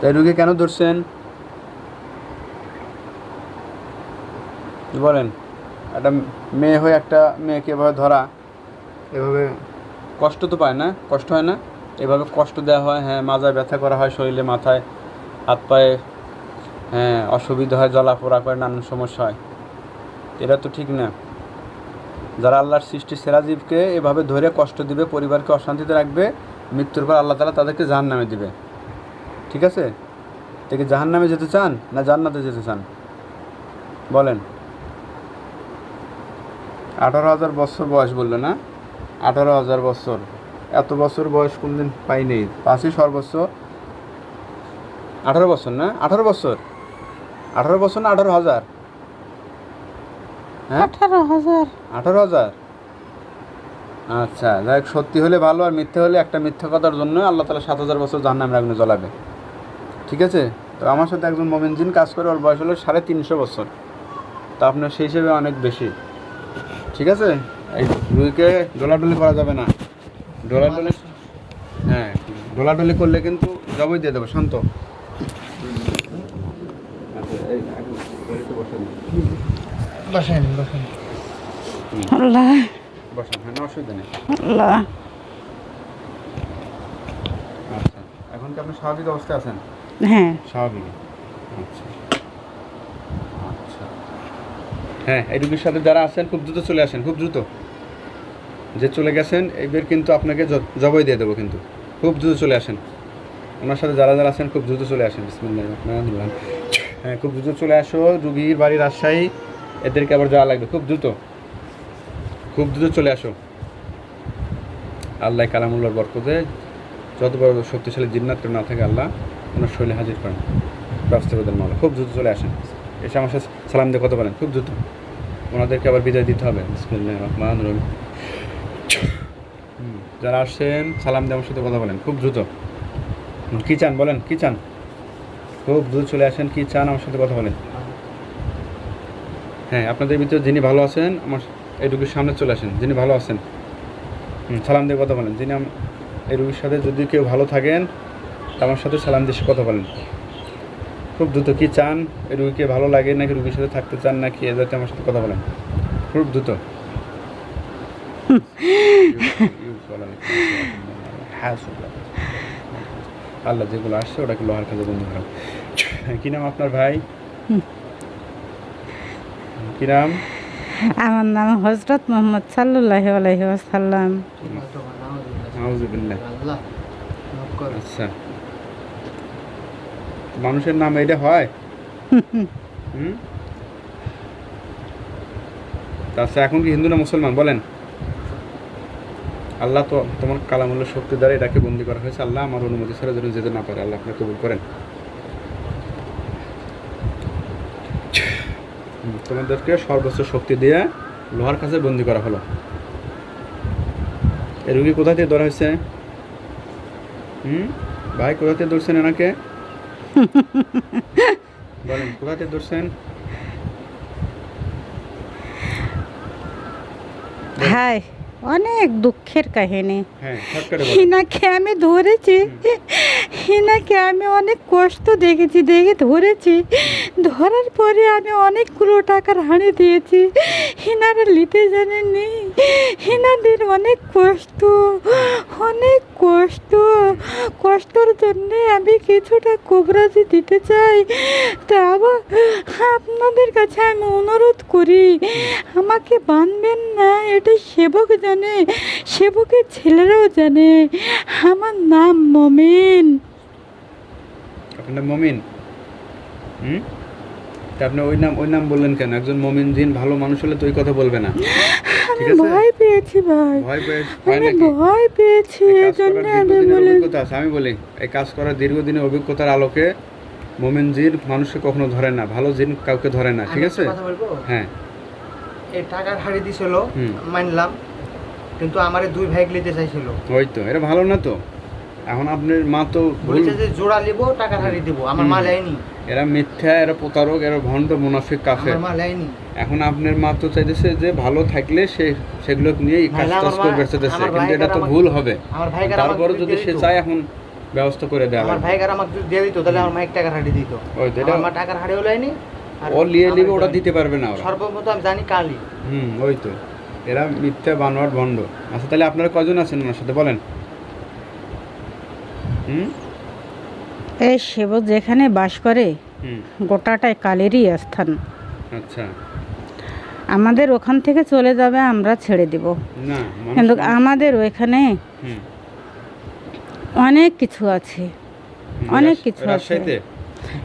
তো এই রুগী কেন ধরছেন? বলেন, একটা মেয়ে হয়ে একটা মেয়েকে এভাবে ধরা, এভাবে কষ্ট তো পায় না? কষ্ট হয় না? এভাবে কষ্ট দেওয়া হয় হ্যাঁ মাজায় ব্যথা করা হয় শরীরে, মাথায়, হাত পায়ে হ্যাঁ অসুবিধা হয়, জ্বলাপোড়া করে, নানান সমস্যা হয়। এটা তো ঠিক না। যারা আল্লাহর সৃষ্টি সেরাজীবকে এভাবে ধরে কষ্ট দিবে, পরিবারকে অশান্তিতে রাখবে, মৃত্যুর পর আল্লাহ তালা তাদেরকে জাহান নামে দিবে। ঠিক আছে? থেকে জাহান নামে যেতে চান না জান্নাতে যেতে চান? বলেন। আঠারো হাজার বছর বয়স বলল না? আঠারো হাজার বছর। এত বছর বয়স কোনদিন পাইনি? পাঁচই সর্বোচ্চ আঠারো বছর না? আঠারো বছর। আঠারো বছর না আঠারো হাজার? হ্যাঁ? আঠারো হাজার। আঠারো হাজার? আচ্ছা যাই হোক, সত্যি হলে ভালো আর মিথ্যে হলে একটা মিথ্যা কথার জন্য আল্লাহ তালা সাত হাজার বছর জাহান্নামের আগুনে জ্বলাবে। ঠিক আছে? তো আমার সাথে একজন মোমেন জিন কাজ করে ওর বয়স হলো সাড়ে তিনশো বছর। তা আপনার সেই হিসেবে অনেক বেশি। ঠিক আছে? এই রুইকে ডোলাডলি করা যাবে না। ডোলাডলি হ্যাঁ ডোলাডলি করলে কিন্তু জবই দিয়ে দেবো শান্ত। আচ্ছা। বসেন বসেন। আল্লাহ। বসেন হ্যাঁ অসুবিধা নেই। আল্লাহ। আচ্ছা এখন কি আপনি স্বাভাবিক অবস্থায় আছেন? হ্যাঁ। স্বাভাবিক। আচ্ছা। আচ্ছা। হ্যাঁ এই সাথে যারা আছেন, খুব দ্রুত চলে আসেন, খুব দ্রুত। যে চলে গেছেন এইবার কিন্তু আপনাকে জবাই দিয়ে দেবো কিন্তু। খুব দ্রুত চলে আসেন। ওনার সাথে যারা যারা আছেন, খুব দ্রুত চলে আসেন। হ্যাঁ খুব দ্রুত চলে আসো। রুগীর বাড়ি রাজশাহী, এদেরকে আবার যাওয়া লাগবে। খুব দ্রুত। খুব দ্রুত চলে আসো। আল্লাহ কালামুল্লার বরকতে যত বড় শক্তিশালী জিন্নাত না থাকে আল্লাহ ওনার শৈলে হাজির করেন। রাস্তাবাদের মালা খুব দ্রুত চলে আসেন। এসে আমার সাথে সালাম দিয়ে কথা বলেন। খুব দ্রুত। ওনাদেরকে আবার বিদায় দিতে হবে। রহমান রহিম। হুম, যারা আসছেন সালাম দিয়ে আমার সাথে কথা বলেন। খুব দ্রুত। কী চান বলেন? কী চান? খুব দ্রুত চলে আসেন। কী চান আমার সাথে কথা বলেন? হ্যাঁ আপনাদের ভিতরে যিনি ভালো আছেন আমার এই রুগীর সামনে চলে আসেন। যিনি ভালো আছেন। সালাম দিয়ে কথা বলেন। যিনি এই রুগীর সাথে যদি কেউ ভালো থাকেন আমার সাথে সালাম দিয়ে কথা বলেন। খুব দ্রুত কি চান? এই রুগীকে ভালো লাগে নাকি রুগীর সাথে থাকতে চান নাকি এ যাতে আমার সাথে কথা বলেন। খুব দ্রুত। আল্লাহ যেগুলো আসছে ওটাকে লোহার কাজে বন্ধ করা। কি নাম আপনার ভাই? কি নাম? আমার নাম হজরত মোহাম্মদ সাল্লাহ আলহি আসাল্লাম। আচ্ছা। মানুষের নাম এটা হয়? হুম? আচ্ছা এখন কি হিন্দু না মুসলমান? বলেন। আল্লাহ তো তোমার কালামুল্লা শক্তি দ্বারা এটাকে বন্দি করা হয়েছে। আল্লাহ আমার অনুমতি ছাড়া যেন যেতে না পারে। আল্লাহ আপনি কবুল করেন। তোমাদেরকে সর্বোচ্চ শক্তি দিয়ে লোহার কাছে বন্দি করা হলো। এই রুগী কোথা থেকে ধরা হয়েছে? হুম? ভাই কোথা থেকে ধরছেন এনাকে? বলেন কোথা ধরছেন? ভাই অনেক দুঃখের কাহিনী। হ্যাঁ হিনাকে আমি ধরেছি হিনাকে আমি অনেক কষ্ট দেখেছি দেখে ধরেছি। ধরার পরে আমি অনেকগুলো টাকার হাঁড়ি দিয়েছি। হিনারা নিতে জানেননি। হিনাদের অনেক কষ্ট অনেক কষ্ট, কষ্টর জন্যে আমি কিছুটা কবরাজি দিতে চাই। তা আবার আপনাদের কাছে আমি অনুরোধ করি, আমাকে বানবেন না, এটা সেবক জানে সেবকের ছেলেরাও জানে। আমার নাম মমিন। আপনার মমিন? হুম? তা আপনি ওই নাম ওই নাম বললেন কেন? একজন মমিন জিন ভালো মানুষ হলে তো ওই কথা বলবে না। ঠিক আছে? ভয় পেয়েছি ভাই। ভয় পেয়ে হয় আমি নাকি? ভয় পেয়েছি এই এই কাজ জন্য করার আমি বলি আমি বলি এই কাজ করার দীর্ঘদিনের অভিজ্ঞতার আলোকে মোমেন জিন মানুষকে কখনো ধরে না ভালো জিন কাউকে ধরে না ঠিক আছে? কথা বলব? হ্যাঁ। এই টাকার হাড়ি দিছিল। মানলাম কিন্তু আমারে দুই ভাই নিতে চাইছিল। ওই তো এটা ভালো না তো? এখন আপনার মা তো বলছে যে জোড়া নিবো টাকার হাড়ি দিব। আমার। মা লাইনি এরা মিথ্যা এরা প্রতারক এরা ভণ্ড মুনাফিক কাফের। আমার মা লাইনি এখন আপনার মা তো চাইতেছে যে ভালো থাকলে সে সেগুলো নিয়ে কাজ টাজ করে বেঁচে কিন্তু এটা তো ভুল হবে। আমার ভাই তারপরে যদি সে চায় এখন ব্যবস্থা করে দেওয়া আমার লাগবে। ভাই আর আমাকে যদি দিয়ে দিত তাহলে আমার মাইক টাকার হারিয়ে দিত। ওই তো এটা আমার টাকার হাড়িও লাইনি আর ও লিয়ে আমার নিবে ওটা দিতে পারবে না ওরা। সর্বপ্রথম আমি জানি কালি হুম ওই তো। এরা মিথ্যা বানোয়ার ভণ্ড। আচ্ছা তাহলে আপনারা কজন আছেন ওনার সাথে? বলেন। এই শিব যেখানে বাস করে হুম। গোটাটাই কালেরই স্থান। আচ্ছা। আমাদের ওখান থেকে চলে যাবে আমরা ছেড়ে দিব। কিন্তু আমাদের ওইখানে অনেক কিছু আছে। অনেক কিছু আছে।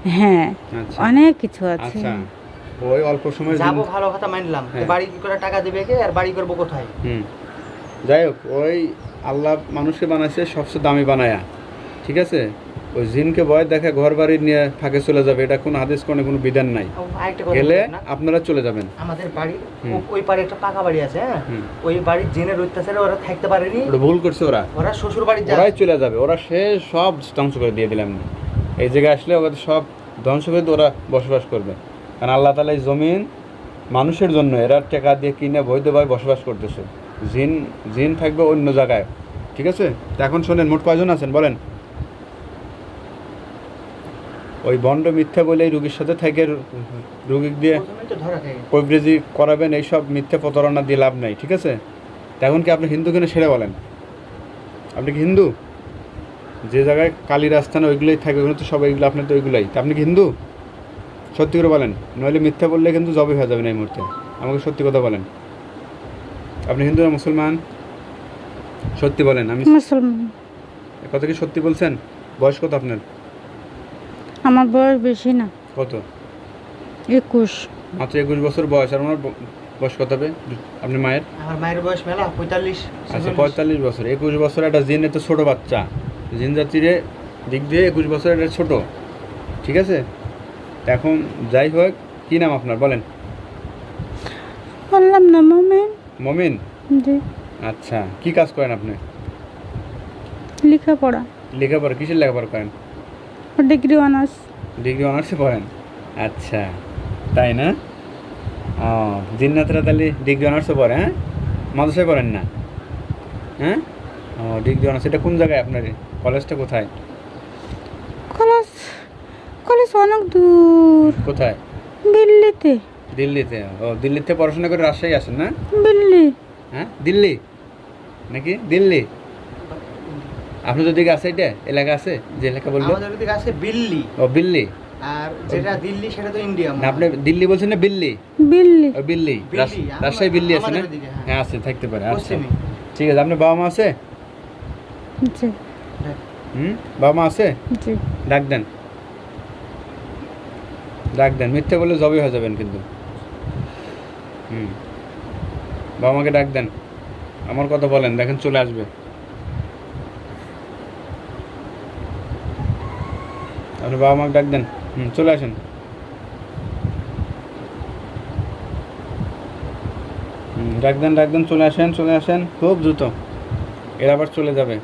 হ্যাঁ আচ্ছা। অনেক কিছু আছে। আচ্ছা। ওই অল্প সময় যাব ভালো কথা মানলাম। তো হ্যাঁ। বাড়ি কি করে টাকা দিবে কে? আর বাড়ি করব কোথায়? হুম। যাই হোক ওই আল্লাহ মানুষকে বানাইছে সবচেয়ে দামি বানায়া। ঠিক আছে? ওই জিনকে ভয় দেখে ঘর বাড়ি নিয়ে ফাঁকে চলে যাবে। এটা কোনো হাদিস কোনো কোনো বিধান নাই। গেলে আপনারা চলে যাবেন। আমাদের বাড়ি ওই পারে একটা পাকা বাড়ি আছে হ্যাঁ? ওই বাড়ির জেনের অত্যাচারে ওরা থাকতে পারেনি। ওটা ভুল করছে ওরা। ওরা শ্বশুর বাড়ি ওরাই চলে যাবে। ওরা সে সব ধ্বংস করে দিয়ে দিলাম। এই জায়গায় আসলে ওদের সব ধ্বংস করে ওরা বসবাস করবে। কারণ আল্লাহ তালা এই জমিন মানুষের জন্য এরা টাকা দিয়ে কিনে বৈধ বৈধভাবে বসবাস করতেছে। জিন জিন থাকবে অন্য জায়গায়। ঠিক আছে? তো এখন শোনেন মোট কয়জন আছেন? বলেন। ওই বন্ড মিথ্যা বলে রুগীর সাথে থেকে রুগী দিয়ে কবিরাজি করাবেন এইসব মিথ্যা প্রতারণা দিয়ে লাভ নাই ঠিক আছে? এখন কি আপনি হিন্দু কিনা সেরে বলেন? আপনি কি হিন্দু? যে জায়গায় কালীর আস্থানে ওইগুলোই থাকে ওইগুলো তো সব এইগুলো আপনার তো ওইগুলাই। তা আপনি কি হিন্দু? সত্যি করে বলেন। নইলে মিথ্যা বললে কিন্তু জবে হয়ে যাবে না এই মুহূর্তে। আমাকে সত্যি কথা বলেন। আপনি হিন্দু না মুসলমান? সত্যি বলেন আমি মুসলমান। কথা কি সত্যি বলছেন? বয়স কত আপনার? আমার বয়স বেশি না। কত? একুশ। মাত্র একুশ বছর বয়স আর আমার বয়স কত হবে? আপনি মায়ের? আমার মায়ের বয়স মেলা পঁয়তাল্লিশ। আচ্ছা। পঁয়তাল্লিশ বছর। একুশ বছর একটা জিন তো ছোট বাচ্চা। জিন জাতিরে দিক দিয়ে একুশ বছর একটা ছোট। ঠিক আছে? তা এখন যাই হোক কী নাম আপনার? বলেন। বললাম না মোমেন। মমিন? জি। আচ্ছা কি কাজ করেন আপনি? লেখাপড়া। লেখাপড়া কিসের লেখাপড়া করেন? Degree honours. ডিগ্রি অনার্সে পড়েন? আচ্ছা তাই না? ও জিন্নাতরা তাহলে ডিগ্রি অনার্সে পড়ে হ্যাঁ? মাদ্রাসায় পড়েন না? হ্যাঁ? ও ডিগ্রি অনার্স এটা কোন জায়গায় আপনার? কলেজটা কোথায়? কলেজ কলেজ অনেক দূর। কোথায়? দিল্লিতে। দিল্লিতে ও দিল্লিতে পড়াশোনা করে রাজশাহী আসেন না? দিল্লি। হ্যাঁ? দিল্লি? নাকি? দিল্লি? আপনাদের দিকে আছে এটা? এলাকা আছে? যে এলাকা বলল? আমাদের আছে বিল্লি ও বিল্লি আর যেটা দিল্লি সেটা তো ইন্ডিয়া না আপনি দিল্লি বলছেন না বিল্লি? দিল্লি ও বিল্লি। বিল্লি, রাজশাহী বিল্লি আছে না? হ্যাঁ। হ্যাঁ আছে থাকতে পারে। আচ্ছা। ঠিক আছে আপনার বাবা মা আছে? জি। হুম? বাবা মা আছে? জি। ডাক দেন। ডাক দেন। মিথ্যে বলে জবে হয়ে যাবেন কিন্তু। হুম। বাবা মাকে ডাক দেন। আমার কথা বলেন দেখেন চলে আসবে। আপনি বাবা মাকে ডাক দেন। হুম, চলে আসেন। ডাক দেন ডাক দেন, চলে আসেন চলে আসেন। খুব দ্রুত। এর আবার চলে যাবে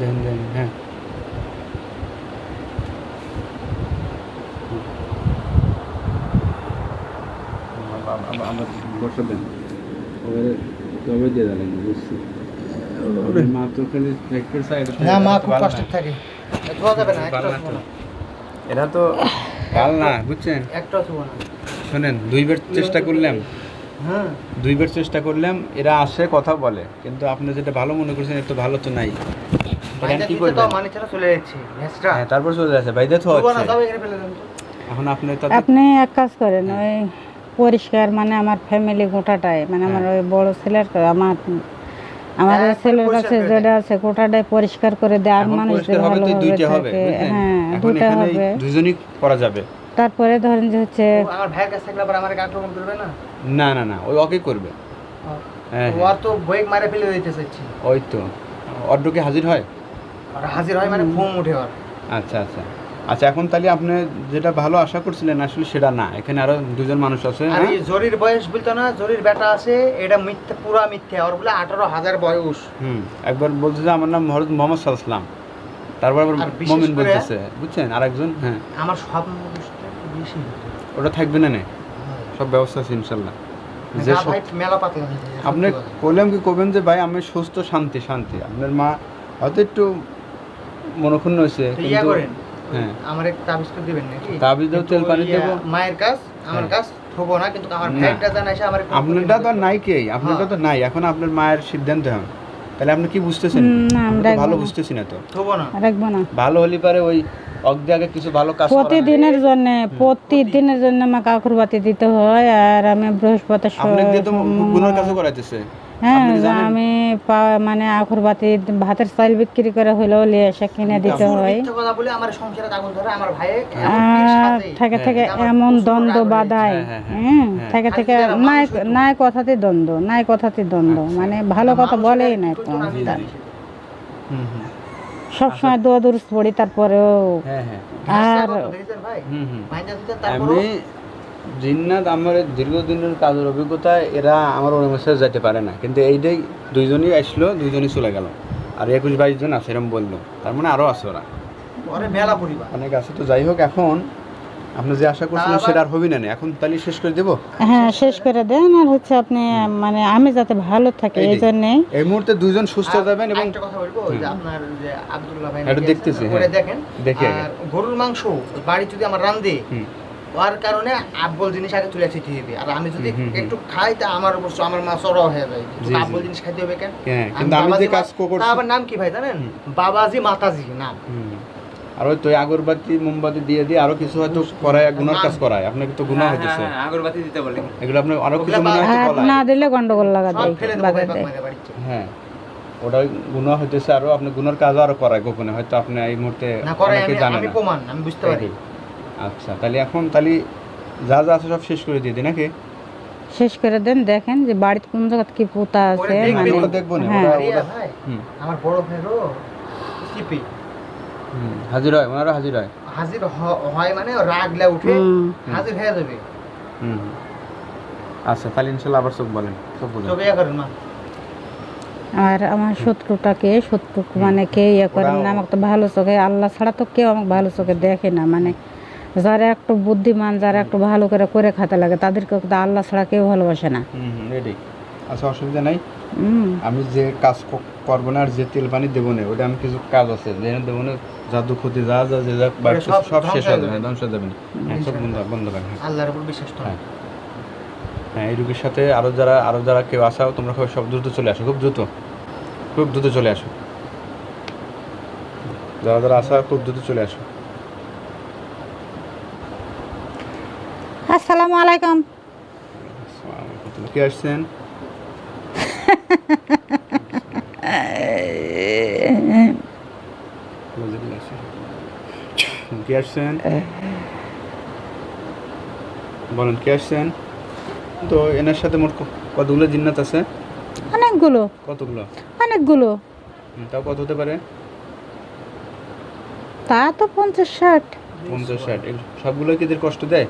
দেন দেন হ্যাঁ বসে দেন ওরে তবে দিয়ে দিলেন বুঝছি মা তো খালি ট্র্যাক্টর সাইড না মা খুব কষ্ট থাকে। ধোয়া যাবে না একটা তো। এরা তো পাল না বুঝছেন? একটা ধোয়া না। শোনেন দুইবার চেষ্টা করলাম। হ্যাঁ। দুইবার চেষ্টা করলাম এরা আসে কথা বলে। কিন্তু আপনি যেটা ভালো মনে করছেন এটা তো ভালো তো নাই। কি মানে ছাড়া চলে যাচ্ছে হ্যাঁ তারপর চলে যাচ্ছে বাইদে তো। এখানে আপনি আপনি এক কাজ করেন ওই পরিষ্কার মানে আমার ফ্যামিলি গোটাটাই মানে আমার ওই বড় ছেলের আমার আমার হ্যাঁ, ছেলের কাছে যেটা আছে গোটাটাই পরিষ্কার করে দেয় আর এখন মানুষ পরিষ্কার হবে ভালোভাবে থাকে হ্যাঁ দুটা হবে। দুজনই করা যাবে। তারপরে ধরেন যে হচ্ছে আমার ভাইয়ের কাছে থাকলে আবার আমার আক্রমণ করবে না? না না না ওই ওকে করবে। হ্যাঁ ও তো বইক মারে ফেলে দিতে চাচ্ছি ওই তো। অর্ডকে হাজির হয়? আর হাজির হয় মানে ঘুম উঠে আর আচ্ছা আচ্ছা। আচ্ছা এখন তাহলে আপনি যেটা ভালো আশা করছিলেন আসলে সেটা না। এখানে আরও দুজন মানুষ আছে আর হ্যাঁ? এই জরির বয়স বলতো না জরির বেটা আছে এটা মিথ্যা পুরা মিথ্যা ওর বলে আঠারো হাজার বয়স। হুম একবার বলছে যে আমার নাম হরত মোহাম্মদ সাল্লাম তারপর আবার মমিন বলতেছে বুঝছেন আরেকজন? হ্যাঁ। আমার সব বেশি ওটা থাকবে না নে? সব ব্যবস্থা আছে ইনশাল্লাহ। যে আপনি সত্যি কি করবেন যে ভাই আমি সুস্থ শান্তি শান্তি। আপনার মা হয়তো একটু মনক্ষুণ্ণ হয়েছে কিন্তু- হ্যাঁ আমার এক তাবিজ করে দিবেন নাকি? তাবিজ দেবো, কিন্তু তেল পানি দেবো। মায়ের কাজ আমার হ্যাঁ। কাজ থবো না কিন্তু আমার না। ভাইটা জানাইছে আমার আপনারটা তো নাই কে? আপনারটা হ্যাঁ। তো নাই। এখন আপনার মায়ের সিদ্ধান্ত তাহলে আপনি কি বুঝতেছেন? আমরা ভালো বুঝতেছি না তো। থবো না। রাখব না। ভালো হলে পারে ওই আগে কিছু ভালো কাজ প্রতিদিনের জন্য প্রতিদিনের জন্য আমাকে আখরবাতি দিতে হয় আর আমি বৃহস্পতি আপনি দিয়ে তো কাছে করাইতেছে। হ্যাঁ? আমি পা- মানে আখরবাতি ভাতের চাল বিক্রি করে হলেও নিয়ে এসে কিনে দিতে হয়। কথা বলে আমার সংসারে আগুন ধরে আমার ভাইয়ে আর থেকে থেকে এমন দ্বন্দ্ব বাধায়। হ্যাঁ, হ্যাঁ, হ্যাঁ হ্যাঁ। থেকে থেকে নাই মানুষ নাই কথাতে দ্বন্দ্ব নাই কথাতে দ্বন্দ্ব। মানে ভালো কথা বলেই না তো। হুম হুম। সবসময় দোয়া দুরুস পড়ি তারপরেও হ্যাঁ হ্যাঁ। আর জিন্নাত আমার দীর্ঘদিনের কাজের অভিজ্ঞতায় এরা আমার অনুমেষে যেতে পারে না। কিন্তু এইটাই দুইজনই আসলো দুইজনই চলে গেল। আর একুশ বাইশ জন আছে এরকম বলল। তার মানে আরও আছে ওরা। মেলা পরিবার। অনেক আছে। তো যাই হোক এখন আপনি যে আশা করছিলেন সেটা আর হবি না। এখন তাহলে শেষ করে দেবো? হ্যাঁ শেষ করে দেন। আর হচ্ছে আপনি মানে আমি যাতে ভালো থাকি এই। জন্যে এই মুহূর্তে দুইজন সুস্থ যাবেন এবং একটা কথা বলব যে আপনার যে আব্দুল্লাহ ভাই এটা দেখতেছি, হ্যাঁ। দেখেন। দেখি গরুর মাংস বাড়ি যদি আমার ওর কারণে আব্বল জিনিস আগে তুলে খেতে হবে। আর আমি যদি। একটু খাই তা আমার উপর আমার মা চড়াও হয়ে যায়। আব্বল জিনিস খাইতে হবে কেন? হ্যাঁ কিন্তু আমি যে কাজ করছি তা আবার নাম কি ভাই জানেন? বাবাজি মাতাজি নাম। আর ওই তো আগরবাতি মোমবাতি দিয়ে দিয়ে আরও কিছু হয়তো করায় গুনার কাজ করায়। আপনাকে তো গুনাহ হইতেছে? আগরবাতি দিতে বলে। এগুলো আপনি আরও কিছু মনে হয় বলায় না দিলে গন্ডগোল লাগা দেয় হ্যাঁ ওটা গুনাহ হইতেছে আরও আপনি গুনার কাজ আরও করায় গোপনে। হয়তো আপনি এই মুহূর্তে না করে আমি প্রমাণ আমি বুঝতে পারি। আচ্ছা তাহলে এখন তাহলে যা যা আছে সব শেষ করে দিয়ে দিই নাকি? শেষ করে দেন দেখেন যে বাড়িতে কোন জায়গা কি পোতা আছে মানে ওটা দেখব না, হ্যাঁ। ওটা- আমার বড় ভাইরও সিপি হুম, হাজির হয় ওনারা হাজির হয়। হাজির হয় মানে রাগলা উঠে হাজির হয়ে যাবে। হুম। আচ্ছা তাহলে ইনশাল্লাহ আবার চোখ বলেন চোখ বলেন। তবে ইয়া করেন মা। আর আমার শত্রুটাকে শত্রু মানে কে ইয়ে করে ওরাও- না আমাকে তো ভালো চোখে আল্লাহ ছাড়া তো কেউ আমাকে ভালো চোখে দেখে না মানে যারা একটু বুদ্ধিমান যারা একটু ভালো করে করে খাতে লাগে তাদেরকে তো আল্লাহ ছাড়া কেউ ভালোবাসে না। হুম হুম রেডি আচ্ছা অসুবিধা নাই? হুম। আমি যে কাজ করব না আর যে তেল পানি দেবো না ওটা আমি কিছু কাজ আছে যে দেবো না জাদু ক্ষতি যা যা যে যা সব সব শেষ হয়ে যাবে। ধ্বংস হয়ে যাবে না। হ্যাঁ সব বন্ধ বন্ধ করেন হ্যাঁ আল্লাহর উপর বিশ্বাস তো। হ্যাঁ। হ্যাঁ এই রোগীর সাথে আরও যারা আরও যারা কেউ আসাও তোমরা খুব সব দ্রুত চলে আসো খুব দ্রুত। খুব দ্রুত চলে আসো। যারা যারা আসা খুব দ্রুত চলে আসো। আসসালামু আলাইকুম। কে আসছেন? কে আসছেন? বলেন কে আসছেন? তো এনার সাথে মোট কতগুলো জিন্নাত আছে? অনেকগুলো। কতগুলো? অনেকগুলো। তাও কত হতে পারে? তা তো পঞ্চাশ ষাট। পঞ্চাশ ষাট। সবগুলো কি এদের কষ্ট দেয়?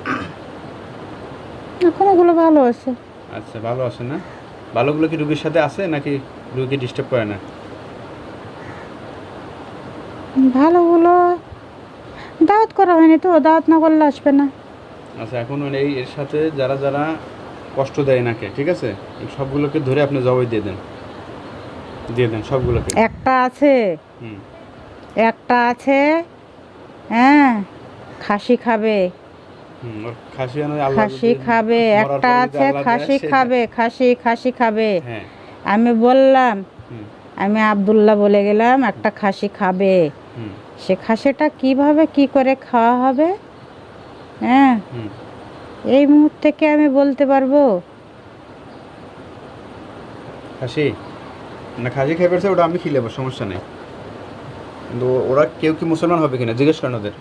কোনোগুলো ভালো আছে। আচ্ছা ভালো আছে না? ভালোগুলো কি রুগীর সাথে আছে নাকি রুগীকে ডিস্টার্ব করে না? ভালোগুলো দাওয়াত করা হয়নি তো দাওয়াত না করলে আসবে না। আচ্ছা এখন মানে এই এর সাথে যারা যারা কষ্ট দেয় নাকে ঠিক আছে? এই সবগুলোকে ধরে আপনি জবাই দিয়ে দেন। দিয়ে দেন সবগুলোকে। একটা আছে। হুম। একটা আছে হ্যাঁ খাসি খাবে। খাসি খাবে একটা আছে খাসি খাবে খাসি খাসি খাবে। হ্যাঁ। আমি বললাম আমি আব্দুল্লাহ বলে গেলাম একটা খাসি খাবে। সে খাসিটা কীভাবে কি করে খাওয়া হবে? হ্যাঁ। এই মুহূর্তে কি আমি বলতে পারব? খাসি? না খাসি খেয়ে পেয়েছে ওটা আমি খেয়ে নেব সমস্যা নেই। কিন্তু ওরা কেউ কি মুসলমান হবে কিনা? জিজ্ঞেস করেন ওদের।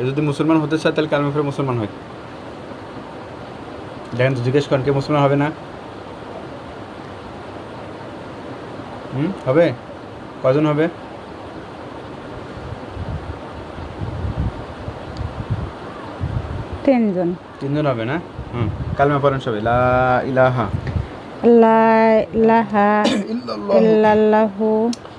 এ যদি মুসলমান হতে চায় তাহলে কালমে ফেরে মুসলমান হয়? দেখেন তো জিজ্ঞেস করেন কেউ মুসলমান হবে না? হুম হবে? কজন হবে? তিনজন। তিনজন হবে না? হুম কালমা পড়েন সবাই। লা ইলাহা। লা ইলাহা ইল্লাল্লাহ ইল্লাল্লাহু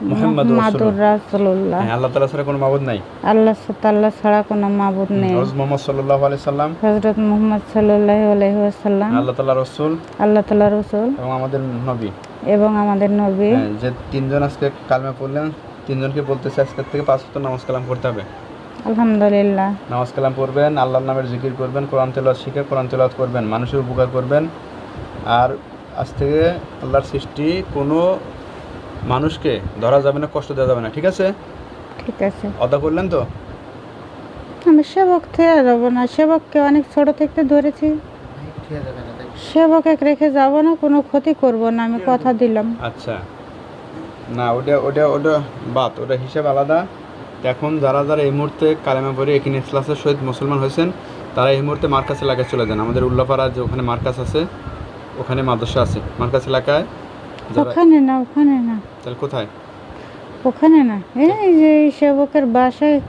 মুহাম্মাদুর রাসূলুল্লাহ। হ্যাঁ আল্লাহ তাআলা ছাড়া কোনো মাবুদ নাই। আল্লাহ তাআলা ছাড়া কোনো মাবুদ নেই। হযরত মুহাম্মদ সাল্লাল্লাহু আলাইহি সাল্লাম। হযরত মুহাম্মদ সাল্লাল্লাহু আলাইহি ওয়াসাল্লাম। আল্লাহ তাআলা রাসূল। আল্লাহ তাআলা রাসূল। এবং আমাদের নবী। এবং আমাদের নবী। হ্যাঁ, যে তিনজন আজকে কালমা পড়লেন তিনজনকে বলতেছে থেকে পাঁচ ওয়াক্ত নামাজ কালাম করতে হবে। আলহামদুলিল্লাহ। নামাজ কালাম পড়বেন আল্লাহর নামের জিকির করবেন কোরআন তেলাওয়াত শিখে কোরআন তেলাওয়াত করবেন মানুষের উপকার করবেন। আর আজ থেকে আল্লাহর সৃষ্টি কোনো মানুষকে ধরা যাবে না কষ্ট দেওয়া যাবে না ঠিক আছে? ঠিক আছে। অদা করলেন তো? আমি সেবক থেকে যাব না সেবককে অনেক ছোট থেকে ধরেছি। সেবকে রেখে যাব না কোনো ক্ষতি করব না আমি কথা দিলাম। আচ্ছা। না ওটা ওটা ওটা বাদ ওটা হিসাব আলাদা। এখন যারা যারা এই মুহূর্তে কালেমা পড়ে একিন ইসলাসের সহিত মুসলমান হয়েছেন তারা এই মুহূর্তে মার্কাস এলাকায় চলে যান। আমাদের উল্লাপাড়া যে ওখানে মার্কাস আছে ওখানে মাদ্রাসা আছে। মার্কাস এলাকায় ওখানে না ওখানে না। তাহলে কোথায়? ওখানে না। এই যে এই সেবকের বাসায়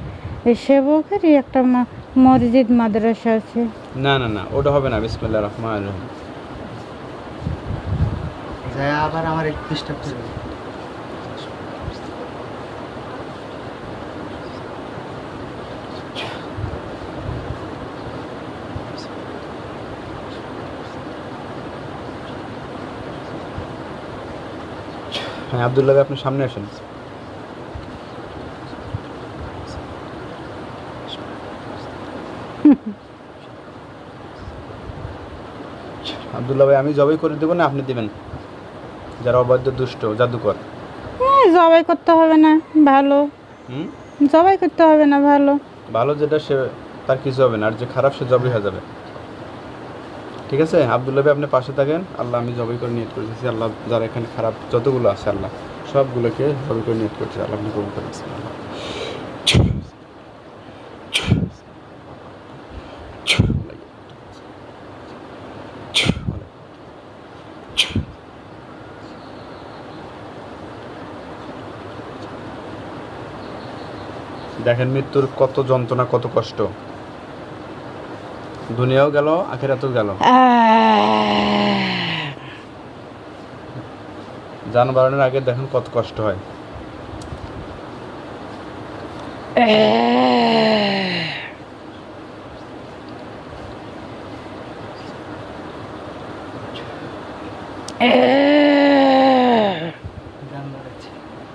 এই সেবকেরই একটা মা- মসজিদ মাদ্রাসা আছে। না না না ওটা হবে না বিসমুল্লাহ রহমান রহিম। যাই আবার আমার একটু ডিস্টার্ব করবে হ্যাঁ আবদুল্লাহ ভাই, আপনি সামনে আসেন। আবদুল্লাহ ভাই আমি জবাই করে দেবো না আপনি দিবেন। যারা অবাধ্য দুষ্ট জাদুকর। হ্যাঁ জবাই করতে হবে না ভালো। হুম? জবাই করতে হবে না ভালো। ভালো যেটা সে তার কিছু হবে না আর যে খারাপ সে জবাই হয়ে যাবে। ঠিক আছে? আবদুল্লাহ আপনি পাশে থাকেন। আল্লাহ, আমি জবাই করে নিয়ত করতেছি আল্লাহ, যারা এখানে খারাপ যতগুলো আছে, আল্লাহ সবগুলোকে জবাই করে নিয়ত করছি আল্লাহ আপনি কবুল করেন। আল্লাহ দেখেন মৃত্যুর কত যন্ত্রণা, কত কষ্ট। দুনিয়াও গেল আখেরাতেও গেল। যান বাড়ানোর আগে দেখেন কত কষ্ট হয় গান বাড়াচ্ছে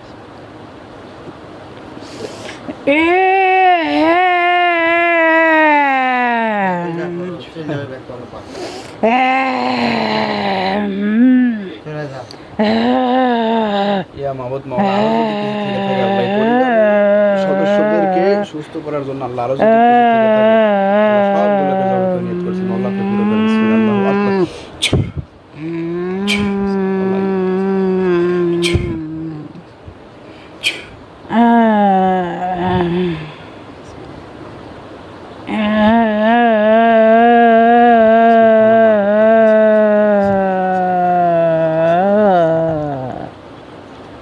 চলে যাবে ব্যাগ কল পা চলে যা ইয়া মাহমুদ মাওলা আরও যদি কিছু থেকে থাকে আল্লাহ এই পরিবারের সদস্যদেরকে সুস্থ করার জন্য আল্লাহ আরও যদি কিছু থেকে থাকে আল্লাহ সবগুলোকে জবাই করে নিয়ত করছি মাওলা আপনি পুরো করেন বিসমিল্লাহ আল্লাহু আকবার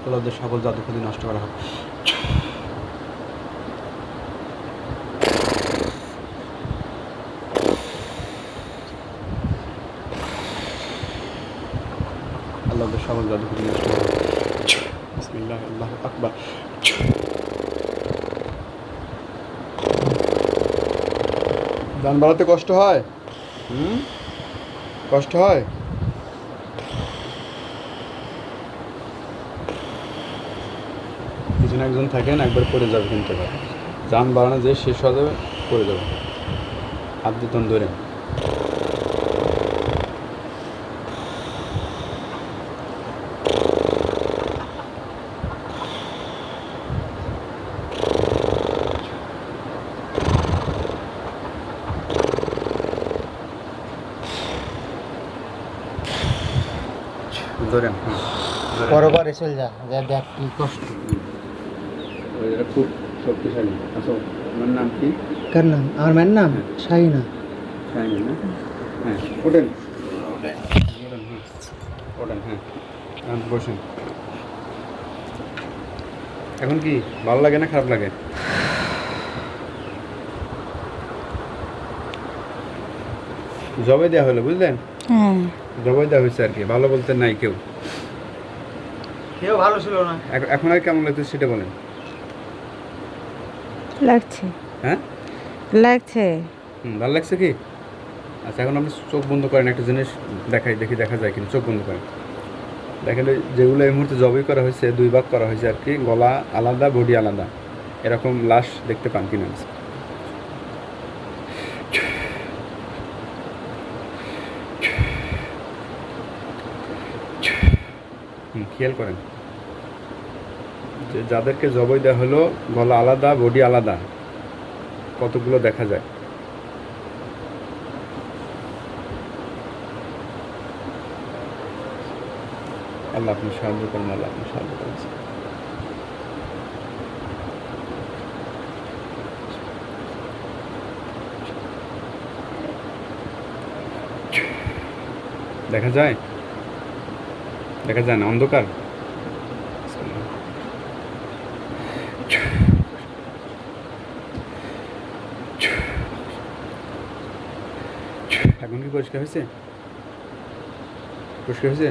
আল্লাহ ওদের সকল জাদুখুদি নষ্ট করা হোক আল্লাহ সকল জাদুখুদি নষ্ট করা। হোক বিসমিল্লাহ, আল্লাহু আকবার। যান বাড়াতে কষ্ট হয়? হুম? কষ্ট হয়? পিছনে একজন থাকেন, একবার পড়ে যাবে কিন্তু। যান বাড়ানো যে শেষ হয়ে যাবে, পড়ে যাবে। হাত দুতন ধরে ধরেন হ্যাঁ ধরেন। পরবারে চলে যা যা দেখ কি কষ্ট। ওই খুব শক্তিশালী। আচ্ছা আমার নাম কি? কার নাম? আমার মেয়ের নাম? শাহিনা। শাইনি না? হ্যাঁ ওঠেন। ওঠেন হ্যাঁ। হ্যাঁ এখন বসেন। এখন কি ভালো লাগে না খারাপ লাগে? জবাই দেওয়া হলো বুঝলেন? হ্যাঁ। জবাই দেওয়া হয়েছে আর কি ভালো বলতে নাই কেউ। কেউ ভালো ছিল না। এখন- আর কেমন লাগছে সেটা বলেন। লাগছে। হ্যাঁ? লাগছে। হুম ভালো লাগছে কি? আচ্ছা এখন আপনি চোখ বন্ধ করেন একটা জিনিস দেখাই দেখি দেখা যায় কিনা চোখ বন্ধ করেন। দেখেন যেগুলো এই মুহূর্তে জবই করা হয়েছে দুই ভাগ করা হয়েছে আর কি গলা আলাদা বডি আলাদা। এরকম লাশ দেখতে পান কিনা? খেয়াল করেন। যে যাদেরকে জবই দেওয়া হলো, গলা আলাদা, বডি আলাদা, কতগুলো দেখা যায়। আল্লাহ আপনি সাহায্য করুন, আল্লাহ আপনি সাহায্য করুন। দেখা যায় দেখা যায় না অন্ধকার। এখন কি পরিষ্কার হয়েছে? পরিষ্কার হয়েছে?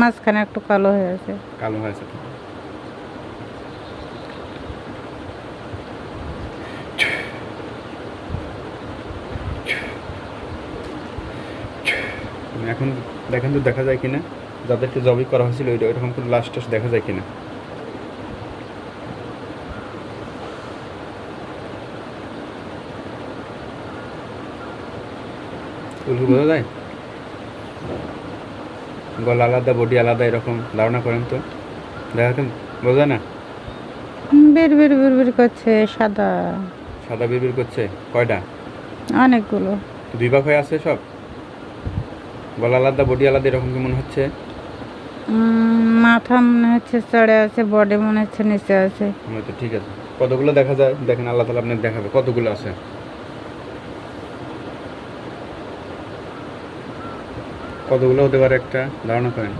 মাঝখানে একটু কালো হয়ে আছে। কালো হয়েছে তো। এখন দেখেন তো দেখা যায় কিনা? যাদেরকে জবই করা হয়েছিল ওইটা ওইরকম কোনো লাস্ট টাস্ট দেখা যায় কিনা? বোঝা যায়? গলা আলাদা বডি আলাদা এরকম ধারণা করেন তো? দেখাতেন বোঝা না? বের বের বের বের করছে সাদা। সাদা বিড়বিড় করছে কয়টা? অনেকগুলো। দুই ভাগ হয়ে আছে সব? গলা আলাদা বডি আলাদা এরকম কি মনে হচ্ছে? মাথা মনে হচ্ছে চড়ে আছে বডি মনে হচ্ছে নিচে আছে। হয়তো ঠিক আছে। কতগুলো দেখা যায়? দেখেন আল্লাহ তালা আপনাকে দেখাবে কতগুলো আছে? কতগুলো হতে পারে একটা? ধারণা করেন।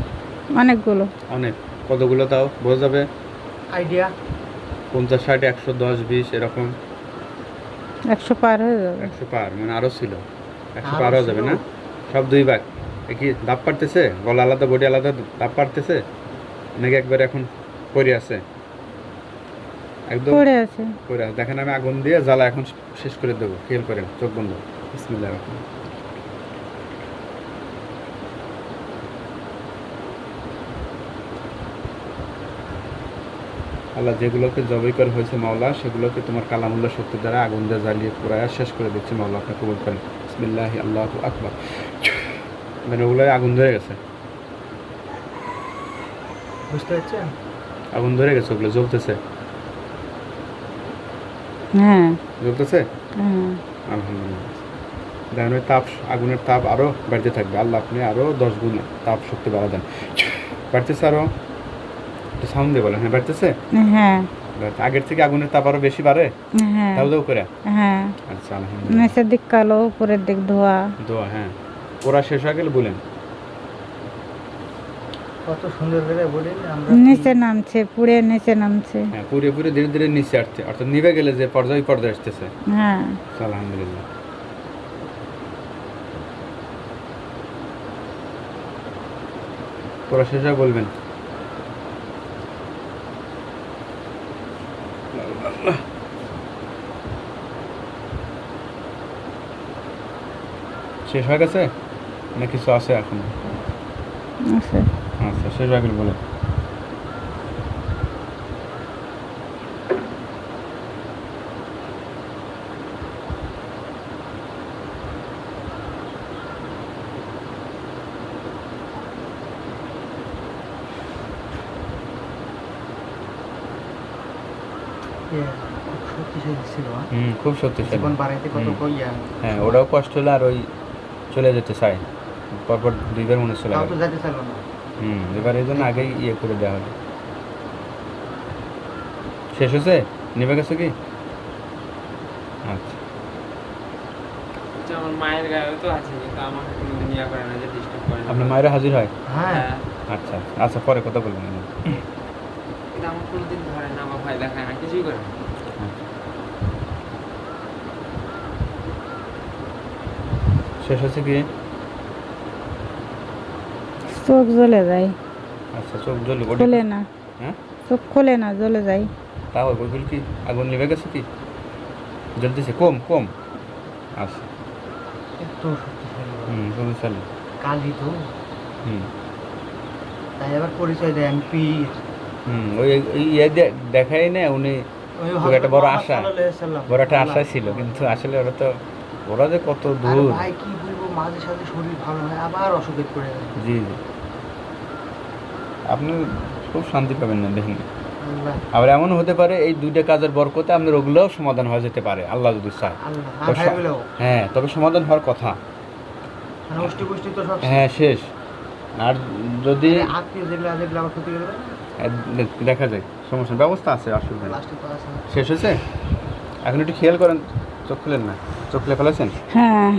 অনেকগুলো। অনেক। কতগুলো তাও? বোঝা যাবে? আইডিয়া? পঞ্চাশ ষাট একশো দশ বিশ এরকম। একশো পার হয়ে যাবে। একশো পার মানে আরও ছিল। একশো পার হয়ে যাবে না? সব দুই ভাগ। কি দাপ পারতেছে? গলা আলাদা বডি আলাদা দাপ পারতেছে? নাকি একবার এখন পড়ে আছে? একদম পড়ে আছে। পড়ে আছে। দেখেন আমি আগুন দিয়ে জ্বালা এখন শেষ করে দেবো। খেয়াল করেন চোখ বন্ধ। বিসমিল্লাহ রাখুন আল্লাহ যেগুলোকে জবাই করা হয়েছে মাওলা সেগুলোকে তোমার কালামুল্লাহ শক্তি দ্বারা আগুন দিয়ে জ্বালিয়ে পুরায় শেষ করে দিচ্ছে মাওলা আপনি কবুল করেন। বিসমিল্লাহ আল্লাহ আকবার। মানে ওগুলোয় আগুন ধরে গেছে। বুঝতে পারছেন? আগুন ধরে গেছে ওগুলো জ্বলতেছে। হ্যাঁ। জ্বলতেছে? হ্যাঁ। আলহামদুলিল্লাহ। দেখেন ওই তাপ আগুনের তাপ আরও বাড়তে থাকবে। আল্লাহ আপনি আরও দশ গুণ তাপ শক্তি বাড়া দেন। বাড়তেছে আরও একটু সাউন্ড দিয়ে বলেন। হ্যাঁ বাড়তেছে? হ্যাঁ। আগের থেকে আগুনের তাপ আরও বেশি বাড়ে? হ্যাঁ। দাও করে হ্যাঁ। আচ্ছা আলহামদুলিল্লাহ। নিচের দিক কালো উপরের দিক ধোয়া। দোয়া হ্যাঁ। ওরা শেষ হয়ে গেলে বলেন। কত সুন্দর করে বলি আমরা নিচে নামছে পুড়ে নিচে নামছে। হ্যাঁ ধীরে ধীরে নিচে আসছে। অর্থাৎ নিভে গেলে যে পর্যায় পর্যায়ে আসতেছে। আলহামদুলিল্লাহ। ওরা শেষ হয়ে বলবেন। শেষ হয়ে গেছে? না কিছু আছে এখন? আছে। আচ্ছা শেষ হয়ে গেলে বলে খুব শক্তিশালী হ্যাঁ? খুব শক্তিশালী। হ্যাঁ ওটাও কষ্ট হলে আর ওই চলে যেতে চায় পরপর দুইবার মনে চলে গেল হুম এবার এই জন্য আগেই ইয়ে করে দেওয়া হলো শেষ হয়েছে? নেবে গেছে কি? আচ্ছা। আমার মায়ের গায়েও তো আছে কিন্তু আমাকে কোনোদিন ইয়া করে না যে ডিস্টার্ব করে আপনার মায়েরা হাজির হয়? হ্যাঁ। হ্যাঁ। আচ্ছা আচ্ছা পরে কথা বলবেন কিন্তু আমার কোনোদিন ধরে না বা ভয় দেখায় না কিছুই করে না। শেষ হয়েছে কি? চোখ জ্বলে যায়। আচ্ছা চোখ জ্বলে খোলে না। হ্যাঁ? চোখ খোলে না জ্বলে যায়। তাও ওইগুলো কি আগুন নিভে গেছে কি? জ্বলতেছে কম কম। আচ্ছা। এত হুম শক্তিশালী কালি তো। হুম। তাই আবার পরিচয় দেয় আমি পীর। হুম ওই ইয়ে দেখাই না উনি খুব একটা বড় আশা। বড় একটা আশা ছিল কিন্তু আসলে ওরা তো ওরা যে কত দূর। ভাই কি বলব মাঝে সাথে শরীর ভালো হয় আবার অসুখে পড়ে যায় জি জি। আপনি খুব শান্তি পাবেন না দেখেন। আবার এমন হতে পারে এই দুইটা কাজের বরকতে আপনার ওগুলোও সমাধান হয়ে যেতে পারে আল্লাহ যদি চায়। হ্যাঁ তবে সমাধান হওয়ার কথা। মানে হ্যাঁ শেষ। আর যদি দেবে হ্যাঁ, দেখা যায় সমস্যা ব্যবস্থা আছে অসুবিধা শেষ হয়েছে? এখন একটু খেয়াল করেন চোখ খুলেন না। চোখ খুলে ফেলেছেন? হ্যাঁ।